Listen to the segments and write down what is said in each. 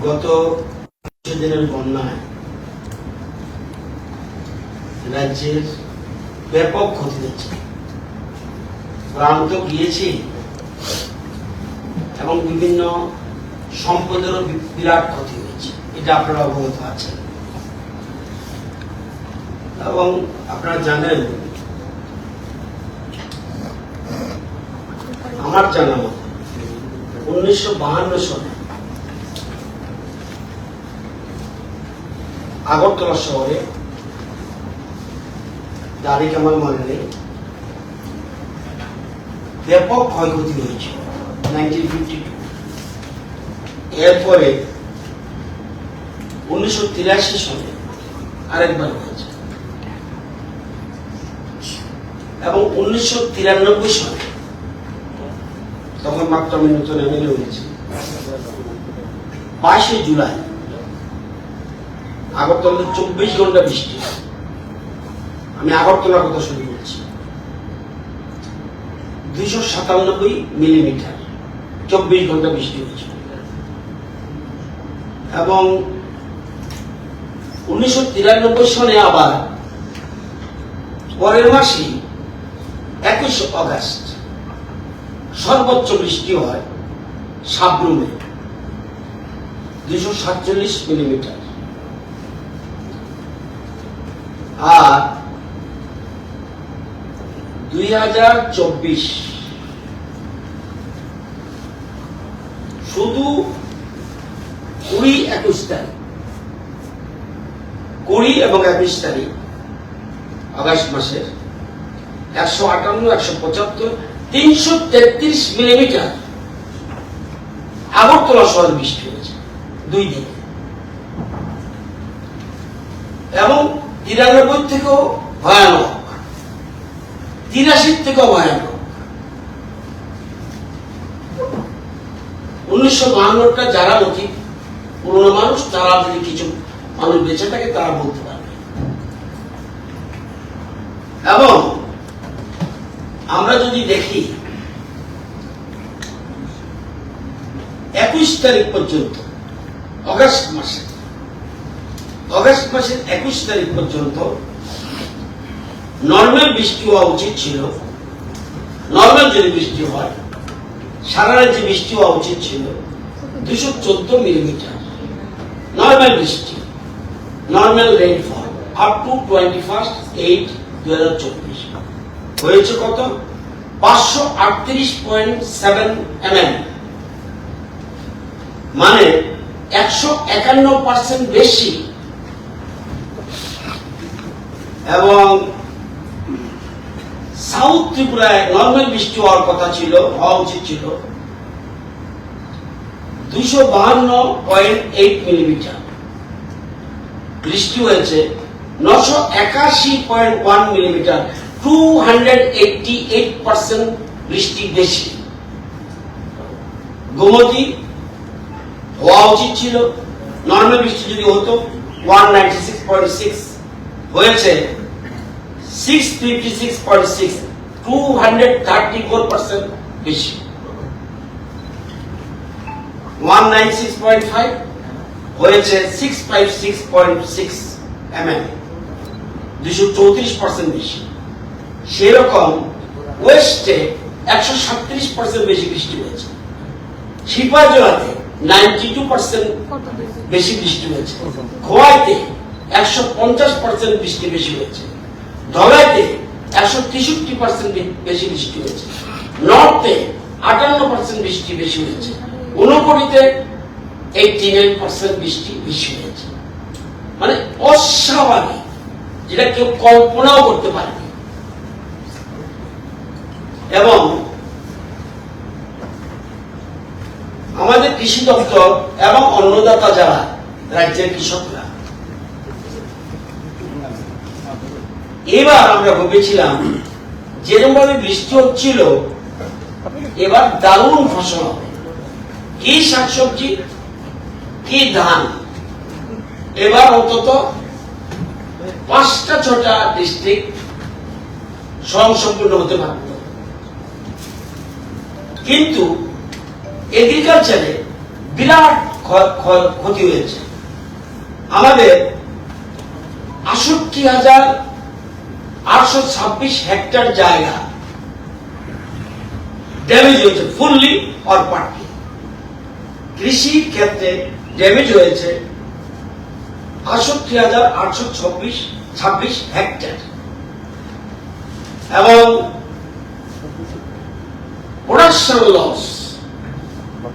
গত দিনের বন্যায় রাজ্যের ব্যাপক ক্ষতি হয়েছে প্রাণ তো গিয়েছি এবং বিভিন্ন সম্পদেরও বিরাট ক্ষতি হয়েছে। এটা আপনারা অবগত আছেন। এবং আপনারা জানেন, আমার জানা মতে উনিশশো বাহান্ন সালে আগরতলা শহরে তারিখ আমার মনে নেই ব্যাপক ক্ষয়ক্ষতি হয়েছে নাইনটিন ফিফটি টু এরপরে উনিশশো তিরাশি সালে আরেকবার হয়েছে। এবং উনিশশো তিরানব্বই সালে তখন মাত্র আমি নতুন এমএলএ হয়েছি। বাইশে জুলাই আগরতলাতে চব্বিশ ঘণ্টা বৃষ্টি। আমি আগরতলার কথা শুরু করছি দুইশো সাতানব্বই মিলিমিটার চব্বিশ ঘণ্টা বৃষ্টি হয়েছে। এবং উনিশশো তিরানব্বই সনে আবার পরের মাসে একুশ অগাস্ট সর্বোচ্চ বৃষ্টি হয় সাবরুমে। দুইশো সাতচল্লিশ মিলিমিটার। আর দুই হাজার চব্বিশ। শুধু কুড়ি একুশ তারিখ। কুড়ি এবং একুশ তারিখ আগস্ট মাসের একশো আটান্ন, একশো পঁচাত্তর, তিনশো তেত্রিশ মিলিমিটার আগরতলা শহরে বৃষ্টি হয়েছে দুই দিনে। এবং তিরানব্বই থেকেও ভয়ানক। তিরাশির থেকেও ভয়ানক। উনিশশো বাহান্নটা যারা অতি পুরনো মানুষ, তারা যদি কিছু মানুষ বেঁচে থাকে, তারা বলতে পারবে। এবং আমরা যদি দেখি, একুশ তারিখ পর্যন্ত, অগস্ট মাসে অগস্ট মাসের একুশ তারিখ পর্যন্ত নর্মাল বৃষ্টি হওয়া উচিত ছিল। নর্মাল যদি বৃষ্টি হয়, সারা রাজ্যে বৃষ্টি হওয়া উচিত ছিল দুশো চোদ্দ মিলিমিটার। নর্মাল বৃষ্টি, normal rainfall up to twenty first eight দু হাজার চব্বিশ। হয়েছে কত? পাঁচশো আটত্রিশ পয়েন্ট সেভেন এমএম। মানে একশো একান্ন পার্সেন্ট বেশি এবং সাউথ ত্রিপুরায় নর্মাল বৃষ্টি হওয়ার কথা ছিল, হওয়া উচিত ছিল। দুইশো বাহান্ন পয়েন্ট এইট মিলিমিটার বৃষ্টি হয়েছে। নশো একাশি point one millimetre, two hundred eighty eight percent বৃষ্টি বেশি। গোমতী হওয়া উচিত ছিল। নর্মাল বৃষ্টি যদি হতো, one ninety six point six হয়েছে six fifty six point six two hundred thirty four percent বেশি। One nine six point five হয়েছে six five six point six M M দুশো চৌত্রিশ পার্সেন্ট বেশি। সেরকম ওয়েস্টে একশো সাতত্রিশ পার্সেন্ট বেশি বৃষ্টি হয়েছে। শিপাজলাতে নাইনটি টু পার্সেন্ট বেশি? বৃষ্টি হয়েছে। খোয়াইতে একশো পঞ্চাশ পার্সেন্ট বৃষ্টি বেশি হয়েছে ধলাইতে একশো তেষট্টি পার্সেন্ট বেশি বৃষ্টি হয়েছে নর্থে আটান্ন পার্সেন্ট বৃষ্টি বেশি হয়েছে ঊনকোটিতে এইটি নাইন পার্সেন্ট বৃষ্টি বেশি হয়েছে মানে অস্বাভাবিক, যেটা কেউ কল্পনাও করতে পারেনি। এবং আমাদের কৃষি দপ্তর এবং অন্নদাতা যারা, রাজ্যের কৃষকরা এবার আমরা ভেবেছিলাম যেরকম ভাবে বৃষ্টি হচ্ছিল, এবার দারুণ ফসল হবে। কি শাকসবজি? কি ধান? এবার অন্তত পাঁচটা ছটা ডিস্ট্রিক্ট স্বয়ংসম্পূর্ণ হতে পারত কিন্তু এগ্রিকালচারে বিরাট ক্ষ- ক্ষ- ক্ষতি হয়েছে। আমাদের আষট্টি হাজার আটশো ছাব্বিশ হেক্টর জায়গা। ড্যামেজ হয়েছে ফুললি অর পার্টলি কৃষি ক্ষেত্রে ড্যামেজ হয়েছে আষট্টি হাজার আটশো ছাব্বিশ ছাব্বিশ হেক্টর। এবং প্রোডাকশন লস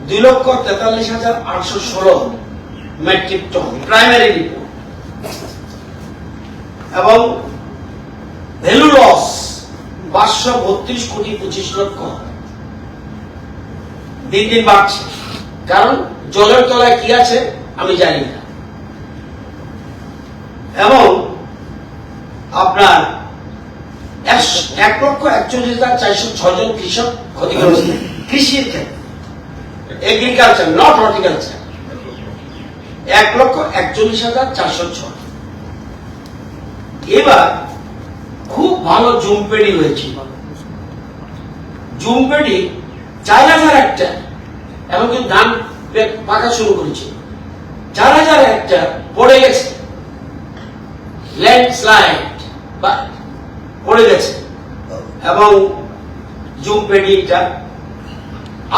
দুই লক্ষ তেতাল্লিশ হাজার আটশো ষোলো মেট্রিক টন প্রাইমারি রিপোর্ট এবং ভ্যালু লস পাঁচশো বত্রিশ কোটি পঁচিশ লক্ষ। দিন দিন বাড়ছে। কারণ জলের তলায় কি আছে, আমি জানি না। এবং আপনার এক লক্ষ একচল্লিশ হাজার চারশো ছজন কৃষক ক্ষতিগ্রস্ত কৃষির ক্ষেত্রে। এগ্রিকালচার নট হর্টিকালচার এক লক্ষ একচল্লিশ হাজার চারশো ছয় এবার খুব ভালো জুমপেডি হয়েছিল জুমপেডি চার হাজার একটা, এবং কিন্তু ধান পাকা শুরু করেছে। চার হাজার একটা পড়ে গেছে। ল্যান্ডস্লাইড বা পড়ে গেছে। এবং জুমপেডিটা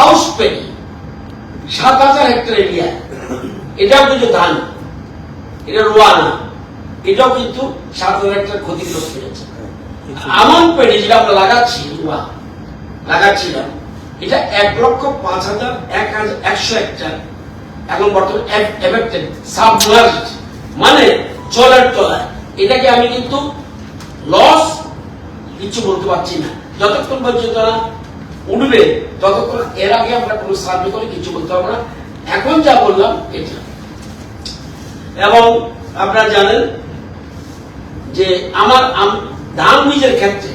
আউস পেডি, সাত হাজার হেক্টর এরিয়া এটাও কিন্তু ধান, এটা রোয়া না। এটাও কিন্তু সাত হাজার হেক্টর ক্ষতিগ্রস্ত হয়েছে। আমন পেডি যেটা আমরা লাগাচ্ছি রোয়া লাগাচ্ছিলাম এটা এক লক্ষ পাঁচ হাজার এক হাজার একশো হেক্টর এখন বর্তমানে এফেক্টেড সাবমার্জড মানে জলের তলায়। এটাকে আমি কিন্তু লস কিছু বলতে পারছি না। যতক্ষণ পর্যন্ত না উঠবে, ততক্ষণ এর আগে আমরা কোনো সার্ভে করে কিছু বলতে পারব না। এখন যা বললাম, এটা। এবং আপনারা জানেন যে আমার আম- ধান বীজের ক্ষেত্রে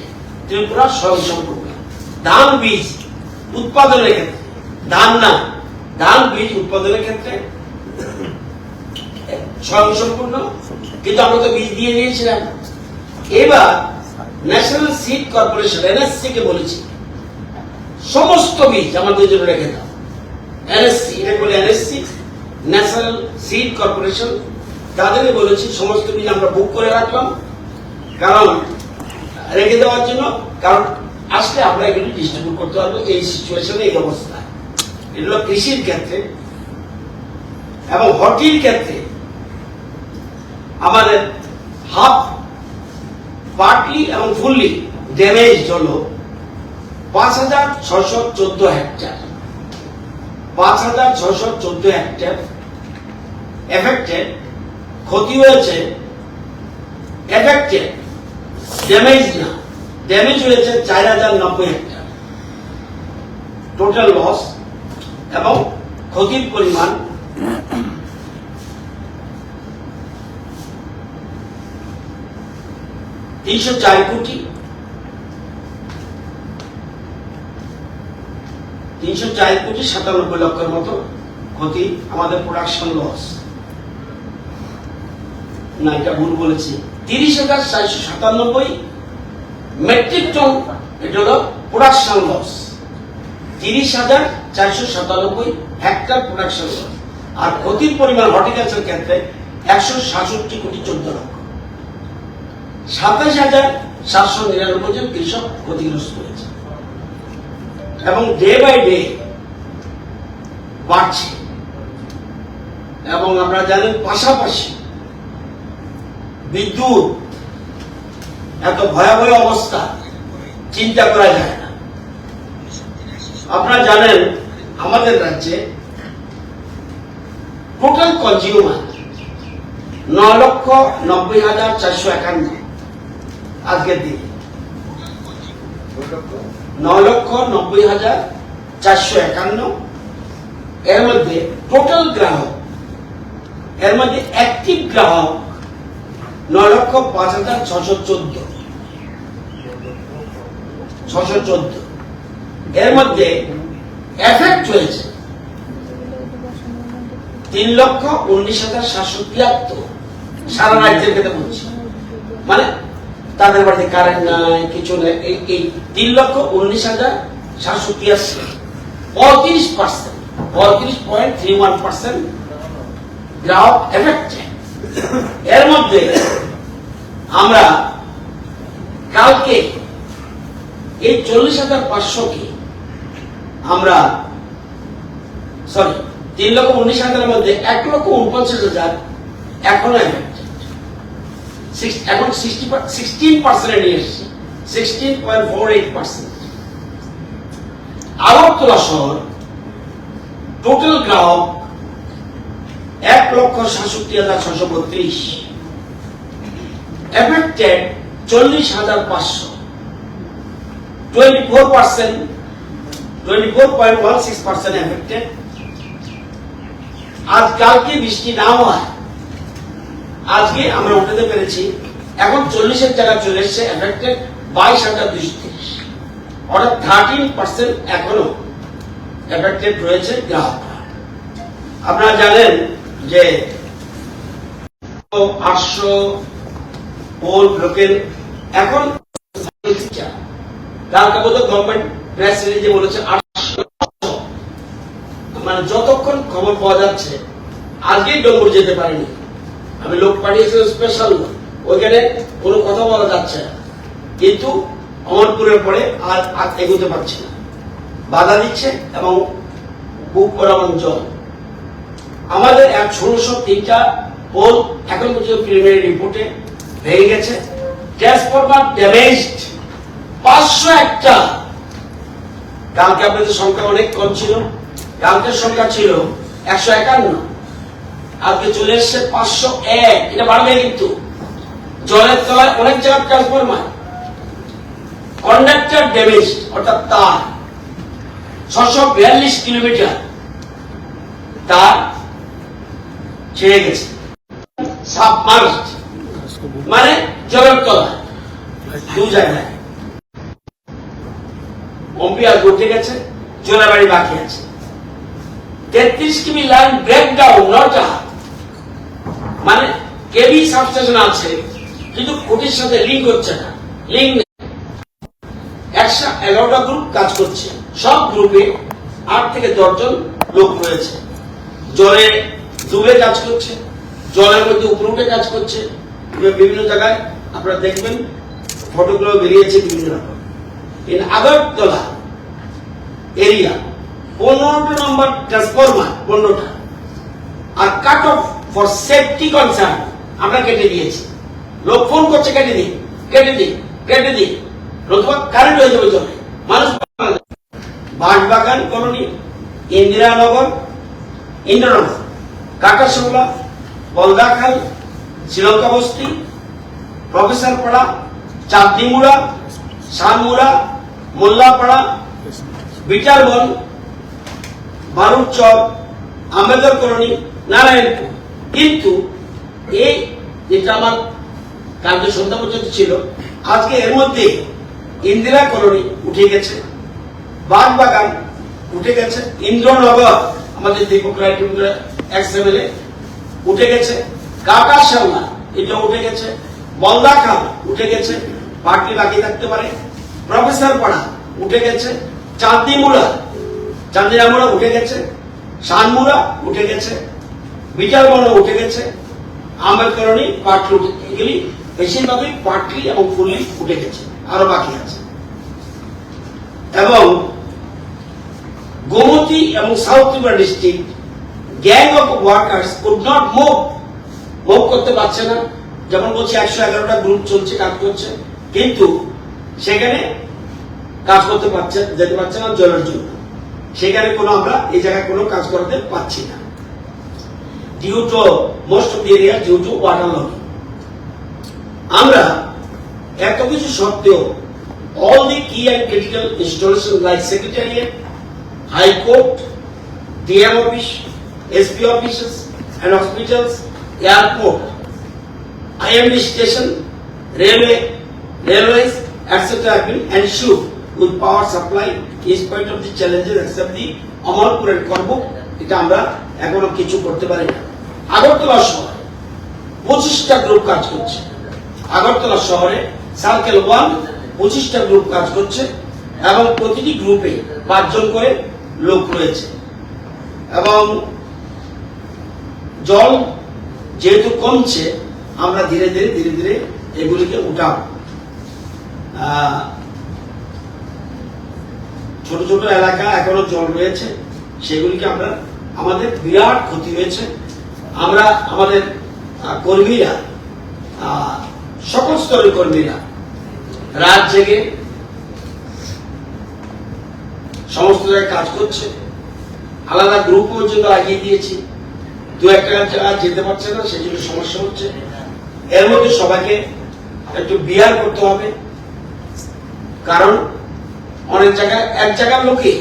ত্রিপুরা স্বয়ংসম্পূর্ণ ধান বীজ উৎপাদনের ক্ষেত্রে। ধান না ধান বীজ উৎপাদনের ক্ষেত্রে। স্বয়ংসম্পূর্ণ কিন্তু আমরা তো বীজ দিয়ে দিয়েছিলাম। এবার ন্যাশনাল সিড কর্পোরেশন এনএসসি কে বলেছি, সমস্ত বীজ আমাদের জন্য রেখে দাও। এনএসসি এটা বলে এনএসসি ন্যাশনাল সিড কর্পোরেশন তাদেরকে বলেছি, সমস্ত বীজ আমরা বুক করে রাখলাম। কারণ রেখে দেওয়ার জন্য, কারণ আসলে আমরা এগুলো ডিস্ট্রিবিউট করতে পারব এই সিচুয়েশনে এই অবস্থায়। এগুলো কৃষির ক্ষেত্রে এবং হটির ক্ষেত্রে আমাদের হাফ পার্টলি এবং ফুললি ড্যামেজ হলো পাঁচ হাজার ছশো চোদ্দ হেক্টর। পাঁচ হাজার ছশো চোদ্দ হেক্টর এফেক্টেড ক্ষতি হয়েছে এফেক্টেড ড্যামেজ না। ড্যামেজ হয়েছে চার হাজার নব্বই হেক্টর টোটাল লস এবং ক্ষতির পরিমাণ তিনশো চার কোটি। তিনশো চার কোটি সাতানব্বই লক্ষের মতো ক্ষতি আমাদের প্রোডাকশন লস না, এটা ভুল বলেছি। তিরিশ হাজার চারশো সাতানব্বই মেট্রিক টন এটা হলো প্রোডাকশন লস তিরিশ হাজার চারশো সাতানব্বই হেক্টর প্রোডাকশন লস আর ক্ষতির পরিমাণ হর্টিকালচার ক্ষেত্রে একশো সাতষট্টি কোটি চোদ্দ লক্ষ। সাতাশ হাজার সাতশো নিরানব্বই জন কৃষক ক্ষতিগ্রস্ত হয়েছে। এবং ডে বাই ডে বাড়ছে। এবং আমরা জানেন পাশাপাশি বিদ্যুৎ এত ভয়াবহ অবস্থা চিন্তা করা যায় না। আপনারা জানেন, আমাদের রাজ্যে টোটাল কনজিউমার ন লক্ষ নব্বই হাজার চারশো একান্ন। আজকের দিনে ন লক্ষ নব্বই হাজার চারশো একান্ন। এর মধ্যে টোটাল গ্রাহক, এর মধ্যে অ্যাক্টিভ গ্রাহক ন লক্ষ পাঁচ হাজার ছশো চোদ্দ। ছশো চোদ্দ। এর মধ্যে এফেক্ট হয়েছে তিন লক্ষ উনিশ হাজার সাতশো তিয়াত্তর। সারা রাজ্যের ক্ষেত্রে বলছি। মানে তাদের বাড়িতে কারেন্ট নাই, কিছু নেই, এই তিন লক্ষ উনিশ হাজার সাতশো তিয়াশি পঁয়ত্রিশ পার্সেন্ট বত্রিশ পয়েন্ট থ্রি ওয়ান পার্সেন্ট গ্রাহক এফেক্টেড এর মধ্যে আমরা কালকে এই চল্লিশ হাজার পাঁচশোকে আমরা সরি তিন লক্ষ উনিশ হাজারের মধ্যে এক লক্ষ উনপঞ্চাশ হাজার এখনও এখন সিক্সটি সিক্সটিন পার্সেন্টে নিয়ে এসেছি। Sixteen point four eight percent Agartala শহর টোটাল গ্রাহক এক লক্ষ সাতষট্টি হাজার ছশো বত্রিশ। এফেক্টেড চল্লিশ হাজার পাঁচশো। Twenty four percent twenty four point one six percent affected আজ কালকে বৃষ্টি না হয়। আজকে আমরা উঠাতে পেরেছি, এখন চল্লিশের জায়গায় চলে এসছে এফেক্টেড বাইশ হাজার দুইশো তিরিশ। অর্থাৎ থার্টিন পার্সেন্ট এখনও এফেক্টেড রয়েছে গ্রাহকরা। আপনারা জানেন যে আটশো পোল লোকের এখন কালকে বোধ গভর্নমেন্ট প্রেস রিলিজে বলেছে আটশো। মানে যতক্ষণ খবর পাওয়া যাচ্ছে, আজকেই ডম্বুর যেতে পারিনি। আমি লোক পাঠিয়েছিলাম স্পেশাল ওইখানে কোনো কথা বলা যাচ্ছে না। কিন্তু অমরপুরের পরে আর এগোতে পারছে না। বাধা দিচ্ছে এবং বুক করা অঞ্চল আমাদের এক ষোলোশো তিনটা পোল এখন পর্যন্ত প্রিলিমিনারি রিপোর্টে ভেঙে গেছে। ট্রান্সফরমার ড্যামেজড পাঁচশো একটা। কালকে আপনাদের সংখ্যা অনেক কম ছিল। কালকের সংখ্যা ছিল একশো একান্ন। আজকে চলে এসছে পাঁচশো এক। এটা বাড়বে কিন্তু। জলের তলায় অনেক জায়গায় ট্রান্সফরমার কন্ডাক্টর ড্যামেজ অর্থাৎ তার। ছশো বিয়াল্লিশ কিলোমিটার। তার ছেড়ে গেছে। মানে জলের তলায় দু জায়গায় অম্পিয়ার গেছে জোনাবাড়ি বাকি আছে। তেত্রিশ কিমি লাইন ব্রেকডাউন নট মানে কেবি সাবস্টেশন আছে, কিন্তু খুঁটির সাথে লিঙ্ক হচ্ছে না। লিঙ্ক একশো এগারোটা গ্রুপ কাজ করছে। সব গ্রুপে আট থেকে দশজন লোক রয়েছে। জলে ডুবে কাজ করছে, জলের মধ্যে উপরে উঠে কাজ করছে। বিভিন্ন জায়গায় আপনারা দেখবেন ফটোগুলো বেরিয়েছে বিভিন্ন রকম। ইন আগরতলা এরিয়া পনেরোটা নম্বর ট্রান্সফরমার পনেরোটা। আর cut off for safety concern আমরা কেটে দিয়েছি। লোক ফোন করছে, কেটে দিই কেটে দিই কেটে দিই। নতুবা কারেন্ট হয়ে যাবে জলে। মানুষ বাঁশবাগান কলোনি ইন্দিরানগর ইন্দ্রনগর। কাকাশোলা বলদাখাল শ্রীলঙ্কা বস্তি প্রফেসর পাড়া চাঁদনিমুড়া শানমুড়া মোল্লাপাড়া বিটারবন বারুচর আম্বেদকর কলোনি, নারায়ণপুর। কিন্তু এই যেটা আমার কালকে সন্ধ্যা পর্যন্ত ছিল, আজকে এর মধ্যে ইন্দিরা কলোনি উঠে গেছে, বাগবাগান উঠে গেছে, ইন্দ্রনগর, আমাদের দীপক রায় এক্সএমএলএ উঠে গেছে। কাকা শ্যামলা এটা উঠে গেছে। খাল উঠে গেছে। বাকি বাকি থাকতে পারে। প্রফেসর পাড়া উঠে গেছে। চাঁদিমুড়া চাঁদিরামুড়া উঠে গেছে। শানমুড়া উঠে গেছে। বিচারবন উঠে গেছে। আম্বেদকরণী পাটলি উঠে এগুলি বেশিরভাগই পাটলি এবং ফুলি উঠে গেছে। আরও বাকি আছে। এবং গোমতী এবং south Tripura district gang of workers could not move move করতে পারছে না। যেমন বলছি একশো এগারোটা গ্রুপ চলছে কাজ করছে। কিন্তু সেখানে কাজ করতে পারছে যেতে পারছে না জলের জন্য। সেখানে কোনো আমরা এই জায়গায় কোনো কাজ করতে পারছি না। Due to most of the area due to water আমরা এত কিছু সত্ত্বেও the key and critical installations like secretariat, high court, DM office, SP offices and hospitals, airport, IMD station, railway, railways, etc. have been ensured with power supply in spite of the challenges except the Amalpur and Korbuk, এটা আমরা এখনও কিছু করতে পারি না আগরতলা শহরে পঁচিশটা group কাজ করছে আগরতলা শহরে সার্কেল ওয়ান পঁচিশটা গ্রুপ কাজ করছে এবং প্রতিটি গ্রুপে পাঁচজন করে লোক রয়েছে এবং জল যেহেতু কমছে, আমরা ধীরে ধীরে ধীরে ধীরে এগুলিকে উঠাবো। ছোট ছোট এলাকা এখনও জল রয়েছে, সেগুলিকে আমরা, আমাদের বিরাট ক্ষতি হয়েছে। আমরা আমাদের কর্মীরা সকল স্তরের কর্মীরা, রাত জেগে সমস্ত জায়গায় কাজ করছে। আলাদা গ্রুপ পর্যন্ত লাগিয়ে দিয়েছি দু একটা জায়গা যেতে পারছে না, সেই জন্য সমস্যা হচ্ছে। এর মধ্যে সবাইকে একটু বিয়ার করতে হবে। কারণ অনেক জায়গায়, এক জায়গার লোকে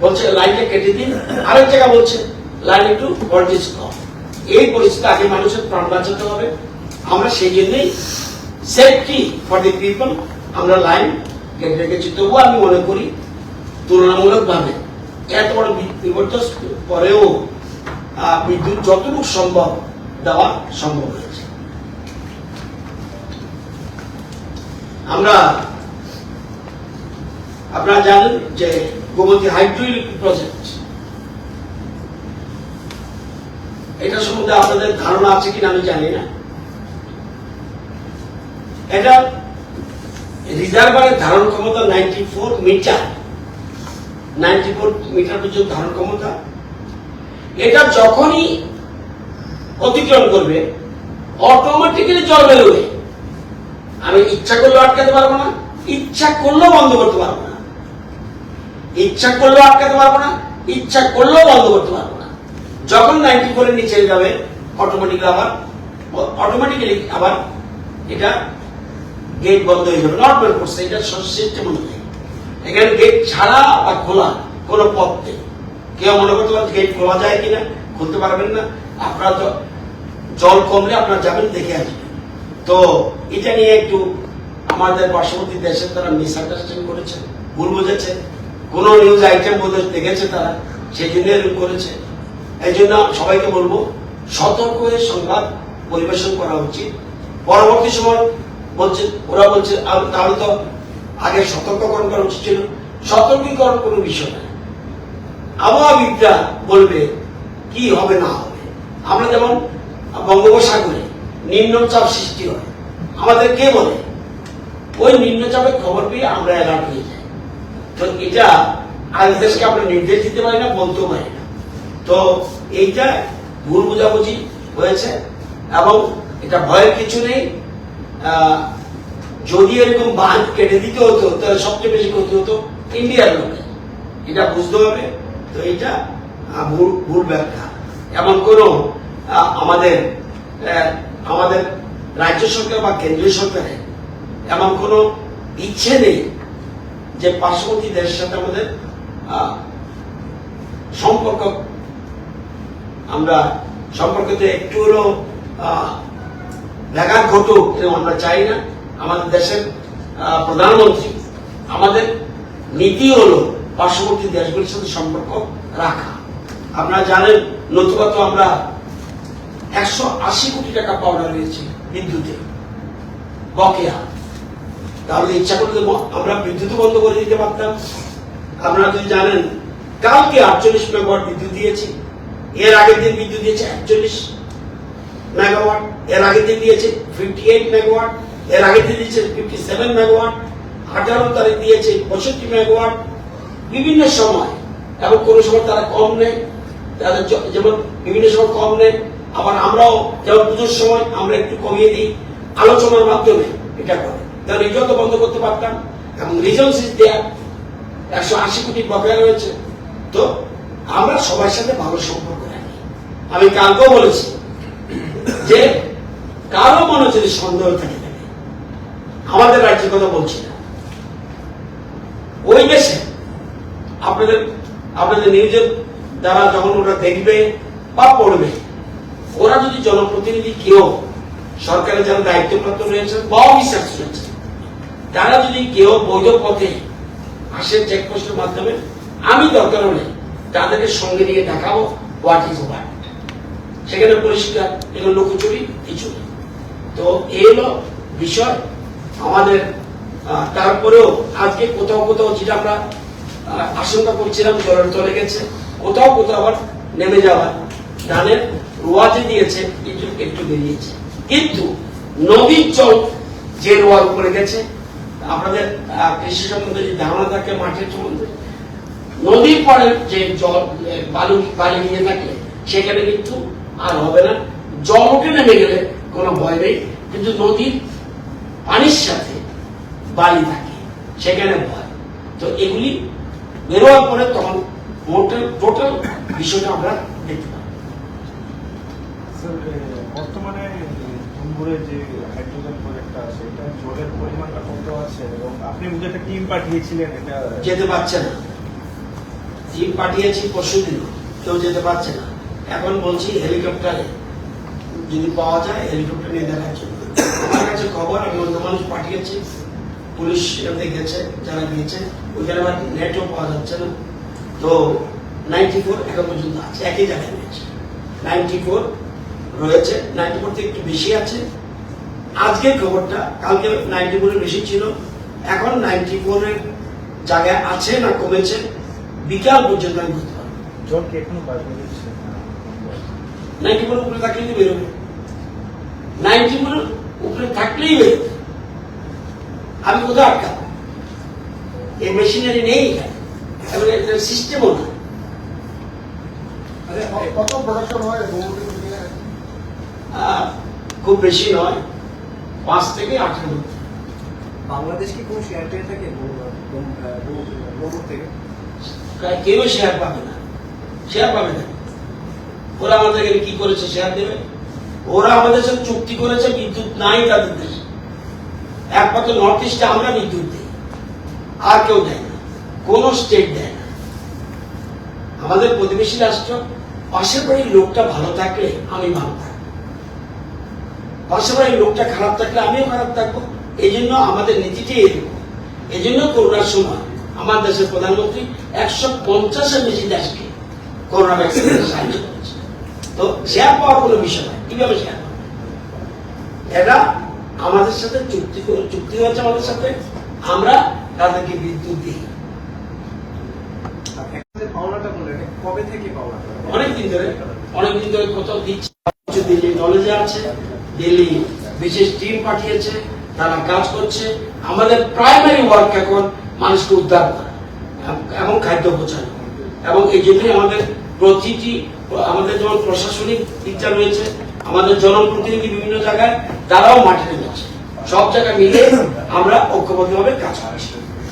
বলছে, লাইনটা কেটে দিন। আরেক জায়গা বলছে, লাইন একটু ভোল্টেজ কম। এই পরিস্থিতি আগে মানুষের প্রাণ বাঁচাতে হবে। আমরা সেই জন্যই সেফটি ফর দি পিপল আমরা লাইন কেটে রেখেছি। তবুও আমি মনে করি, তুলনামূলকভাবে এত বড় বিপর্যস্ত পরেও বিদ্যুৎ যতটুকু সম্ভব দেওয়া সম্ভব হয়েছে। আমরা, আপনারা জানেন যে গোমতী হাইড্রো ইলেকট্রিক প্রজেক্ট, এটা সম্বন্ধে আপনাদের ধারণা আছে কিনা আমি জানি না। এটা রিজার্ভারের ধারণ ক্ষমতা ninety four metre, ninety four metre পর্যন্ত ধারণ ক্ষমতা। এটা যখনই অতিক্রম করবে অটোমেটিক্যালি জল বেরোবে আমি ইচ্ছা করলেও আটকাতে পারব না, ইচ্ছা করলেও বন্ধ করতে পারব না। ইচ্ছা করলেও আটকাতে পারব না, ইচ্ছা করলেও বন্ধ করতে পারব না। যখন নাইনটি ফোরের নিচে যাবে অটোমেটিক্যালি আবার অটোমেটিক্যালি আবার এটা গেট বন্ধ হয়ে যাবে। নর্মাল করছে, এটা সিস্টেম অনুযায়ী এখানে গেট ছাড়া বা খোলা কোনো পথ নেই। কেউ মনে করতে পারেন গেট খোলা যায় কিনা, খুলতে পারবেন না। আপনারা তো জল কমলে আপনারা যাবেন, দেখে আসবেন। তো এটা নিয়ে একটু আমাদের পার্শ্ববর্তী দেশের তারা মিসআন্ডারস্ট্যান্ডিং করেছে, ভুল বুঝেছে। কোনো নিউজ আইটেম বোধহয় দেখেছে তারা সেই জন্য এরকম করেছে। এই জন্য সবাইকে বলব, সতর্ক হয়ে সংবাদ পরিবেশন করা উচিত। পরবর্তী সময় বলছে, ওরা বলছে তাহলে তো আগে সতর্ককরণ করা উচিত ছিল। সতর্কীকরণ কোনো বিষয় না। আবহাওয়াবিদরা বলবে, কি হবে না হবে? আমরা যেমন বঙ্গোপসাগরে নিম্নচাপ সৃষ্টি হয়, আমাদের কে বলে? ওই নিম্নচাপের খবর পেয়ে আমরা অ্যালার্ট হয়ে যাই। তো এটা আজ দেশকে আমরা নির্দেশ দিতে পারি না, বলতেও পারি না। তো এইটা ভুল বোঝাবুঝি হয়েছে এবং এটা ভয়ের কিছু নেই। যদি এরকম বাঁধ কেটে দিতে হতো, তাহলে সবচেয়ে বেশি ক্ষতি হতো ইন্ডিয়ার লোকে এটা বুঝতে হবে। তো এটা ভুল ব্যাখ্যা। এমন কোনো আমাদের আমাদের রাজ্য সরকার বা কেন্দ্রীয় সরকারের এমন কোনো ইচ্ছে নেই যে পার্শ্ববর্তী দেশের সাথে আমাদের সম্পর্ক, আমরা সম্পর্কতে একটু হলো ব্যাঘাত ঘটুক আমরা চাই না। আমাদের দেশের প্রধানমন্ত্রী, আমাদের নীতি হলো পার্শ্ববর্তী দেশগুলির সাথে সম্পর্ক রাখা। আপনারা জানেন, নতুবা তো আমরা একশো আশি কোটি টাকা পাওনা রয়েছে বিদ্যুতে। বকেয়া। তাহলে ইচ্ছা করলে আমরা বিদ্যুৎ বন্ধ করে দিতে পারতাম। আপনারা যদি জানেন, কালকে আটচল্লিশ মেগাওয়াট বিদ্যুৎ দিয়েছি। এর আগের দিন বিদ্যুৎ দিয়েছে একচল্লিশ মেগাওয়াট। এর আগের দিন দিয়েছে ফিফটি এইট মেগাওয়াট। এর আগের দিন দিয়েছে ফিফটি সেভেন মেগাওয়াট। আঠারো তারিখ দিয়েছে পঁয়ষট্টি মেগাওয়াট। বিভিন্ন সময় এবং কোনো সময় তারা কম নেয় তাদের যেমন বিভিন্ন সময় কম নেয় আবার আমরাও যেমন পুজোর সময় আমরা একটু কমিয়ে দিই, আলোচনার মাধ্যমে এটা করে। তাহলে এটাও তো বন্ধ করতে পারতাম, এবং রিজনস ইজ দেয়ার একশো আশি কোটি বকেয়া রয়েছে। তো আমরা সবার সাথে ভালো সম্পর্ক রাখি। আমি কালকেও বলেছি যে কারও মনে যদি সন্দেহ থাকে, আমাদের রাজ্যের কথা বলছি না। ওই দেশে আপনাদের আপনাদের নিউজের দ্বারা যখন ওরা দেখবে বা পড়বে, ওরা যদি জনপ্রতিনিধি কেউ, সরকারের যারা দায়িত্বপ্রাপ্ত রয়েছেন বা অফিসার রয়েছেন, তারা যদি কেউ বৈধ পথে আসে চেকপোস্টের মাধ্যমে, আমি দরকার হলে তাদেরকে সঙ্গে নিয়ে দেখাবো হোয়াট ইজ হোয়াট সেখানে পরিষ্কার, এগুলো লুকোচুরি, কিছু তো এই হলো বিষয়। আমাদের তারপরেও আজকে কোথাও কোথাও যেটা আমরা আশঙ্কা করছিলাম জলের তলে গেছে। কোথাও কোথাও আবার নেমে যাওয়া ধানের রোয়াতে দিয়েছে, একটু একটু বেরিয়েছে। কিন্তু নদীর জল যে রোয়ার উপরে গেছে, আপনাদের কৃষি সম্বন্ধে যদি ধারণা থাকে মাঠের সম্বন্ধে, নদীর পরে যে জল বালু, বালি নিয়ে থাকলে সেখানে কিন্তু আর হবে না। জল উঠে নেমে গেলে কোনো ভয় নেই। কিন্তু নদীর পানির সাথে বালি থাকে, সেখানে ভয়। তো এগুলি বেরোয়ার পরে তখন মোটেল টোটাল বিষয়টা আমরা দেখতে এ, বর্তমানে যে হাইড্রোজেন প্রজেক্টটা আছে এটা জলের পরিমাণটা কত আছে এবং আপনি বুঝে একটা টিম পাঠিয়েছিলেন এটা যেতে পারছে না। টিম পাঠিয়েছি পরশু দিন। কেউ যেতে পারছে না। এখন বলছি হেলিকপ্টারে যদি পাওয়া যায় হেলিকপ্টার নিয়ে দেখার জন্য। আমার কাছে খবর আমি অন্য মানুষ পাঠিয়েছি। পুলিশ এখানে গেছে যারা গিয়েছে ওইখানে আবার নেটও পাওয়া যাচ্ছে না। তো নাইনটি ফোর এখন পর্যন্ত আছে একই জায়গায় রয়েছে। নাইনটি ফোর রয়েছে নাইনটি ফোর থেকে একটু বেশি আছে। আজকের খবরটা কালকে নাইনটি ফোরের বেশি ছিল। এখন নাইনটি ফোরের জায়গায় আছে না কমেছে বিকাল পর্যন্ত আমি বুঝতে পারব। কি এখনও নাইনটি ফোরের উপরে থাকলেই তো বেরোবে। নাইনটি ফোরের উপরে থাকলেই বেরোবে। আমি কোথাও আটকাবো? এই মেশিনারি নেই এখানে। এবং এটা সিস্টেমও না। কত প্রোডাকশন হয় আহ, খুব বেশি নয়। পাঁচ থেকে আঠের। বাংলাদেশ কি কোনো শেয়ার টেয়ার থাকে গোবর থেকে? কেউ শেয়ার পাবে না। শেয়ার পাবে না। ওরা আমাদের কি করেছে শেয়ার দেবে? ওরা আমাদের সাথে চুক্তি করেছে বিদ্যুৎ নাই তাদের দেশে। একমাত্র নর্থ ইস্টে আমরা বিদ্যুৎ দিই। আর কেউ দেয় না। কোন স্টেট দেয় না। আমাদের প্রতিবেশী রাষ্ট্র, পাশের বাড়ির লোকটা ভালো থাকলে আমি ভালো থাকব। পাশের বাড়ির লোকটা খারাপ থাকলে আমিও খারাপ থাকব। এই জন্য আমাদের নীতিটাই এরকম। এই জন্য করোনার সময় আমার দেশের প্রধানমন্ত্রী একশো পঞ্চাশের বেশি দেশকে করোনা ভ্যাকসিনের সাহায্য করেছে। তো শেয়ার পাওয়ার কোনো বিষয় নয়। কীভাবে শেয়ার এরা আমাদের সাথে চুক্তি চুক্তি হয়েছে আমাদের সাথে। আমরা তাদেরকে বিদ্যুৎ দিই। কবে থেকে অনেকদিন ধরে অনেকদিন ধরে কোথাও দিচ্ছে। দিল্লি নলেজে আছে দিল্লি বিশেষ টিম পাঠিয়েছে তারা কাজ করছে। আমাদের প্রাইমারি ওয়ার্ক এখন মানুষকে উদ্ধার করা এবং খাদ্য পৌঁছানো। এবং এই জন্যই আমাদের প্রতিটি আমাদের যেমন প্রশাসনিক দিকটা রয়েছে আমাদের জনপ্রতিনিধি বিভিন্ন জায়গায় তারাও মাঠে নেমেছে। সব জায়গায় মিলে আমরা ঐক্যবদ্ধভাবে কাজ করছি।